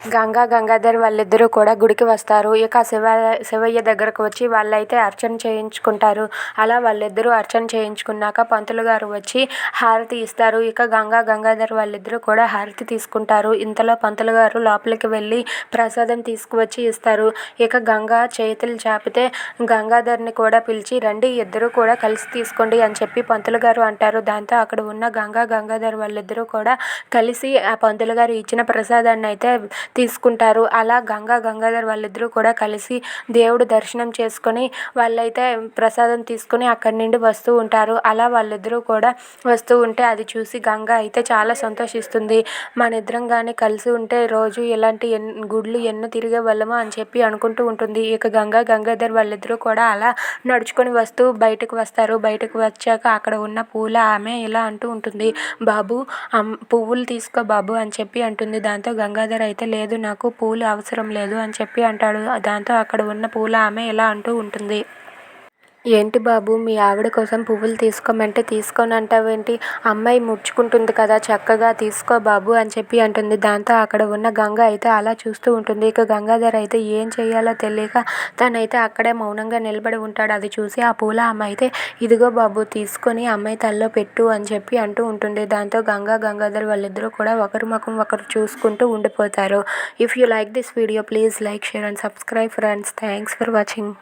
గంగా గంగాధర్ వాళ్ళిద్దరూ కూడా గుడికి వస్తారు. ఇక శివ శివయ్య దగ్గరకు వచ్చి వాళ్ళైతే అర్చన చేయించుకుంటారు. అలా వాళ్ళిద్దరూ అర్చన చేయించుకున్నాక పంతులు గారు వచ్చి హారతి ఇస్తారు. ఇక గంగా గంగాధర్ వాళ్ళిద్దరూ కూడా హారతి తీసుకుంటారు. ఇంతలో పంతులు గారు లోపలికి వెళ్ళి ప్రసాదం తీసుకువచ్చి ఇస్తారు. ఇక గంగా చేతులు చాపితే గంగాధర్ని కూడా పిలిచి రండి ఇద్దరు కూడా కలిసి తీసుకోండి అని చెప్పి పంతులు గారు అంటారు. దాంతో అక్కడ ఉన్న గంగా గంగాధర్ వాళ్ళిద్దరూ కూడా కలిసి ఆ పంతులు గారు ఇచ్చిన ప్రసాదాన్ని అయితే తీసుకుంటారు. అలా గంగా గంగాధర్ వాళ్ళిద్దరూ కూడా కలిసి దేవుడు దర్శనం చేసుకొని వాళ్ళైతే ప్రసాదం తీసుకొని అక్కడి నుండి వస్తూ ఉంటారు. అలా వాళ్ళిద్దరూ కూడా వస్తూ ఉంటే అది చూసి గంగా అయితే చాలా సంతోషిస్తుంది. మన ఇద్దరం కానీ కలిసి ఉంటే రోజు ఇలాంటి ఎన్ గుళ్ళు ఎన్నో తిరిగే వాళ్ళము అని చెప్పి అనుకుంటూ ఉంటుంది. ఇక గంగా గంగాధర్ వాళ్ళిద్దరూ కూడా అలా నడుచుకొని వస్తూ బయటకు వస్తారు. బయటకు వచ్చాక అక్కడ ఉన్న పూల ఆమె ఇలా అంటూ ఉంటుంది. బాబు పువ్వులు తీసుకో బాబు అని చెప్పి అంటుంది. దాంతో గంగాధర్ అయితే లేదు. నాకు పూలు అవసరం లేదు అని చెప్పి అంటాడు. దాంతో అక్కడ ఉన్న పూల ఆమె ఇలా అంటూ ఉంటుంది. ఏంటి బాబు మీ ఆవిడ కోసం పువ్వులు తీసుకోమంటే తీసుకోనంటావేంటి? అమ్మాయి ముడుచుకుంటుంది కదా చక్కగా తీసుకో బాబు అని చెప్పి అంటుంది. దాంతో అక్కడ ఉన్న గంగ అయితే అలా చూస్తూ ఉంటుంది. ఇక గంగాధర్ అయితే ఏం చేయాలో తెలియక తనైతే అక్కడే మౌనంగా నిలబడి ఉంటాడు. అది చూసి ఆ పూల అమ్మ అయితే ఇదిగో బాబు తీసుకొని అమ్మాయి తల్లో పెట్టు అని చెప్పి అంటూ ఉంటుంది. దాంతో గంగా గంగాధర్ వాళ్ళిద్దరూ కూడా ఒకరి ముఖం ఒకరు చూసుకుంటూ ఉండిపోతారు. If you like this video please like share and subscribe friends thanks for watching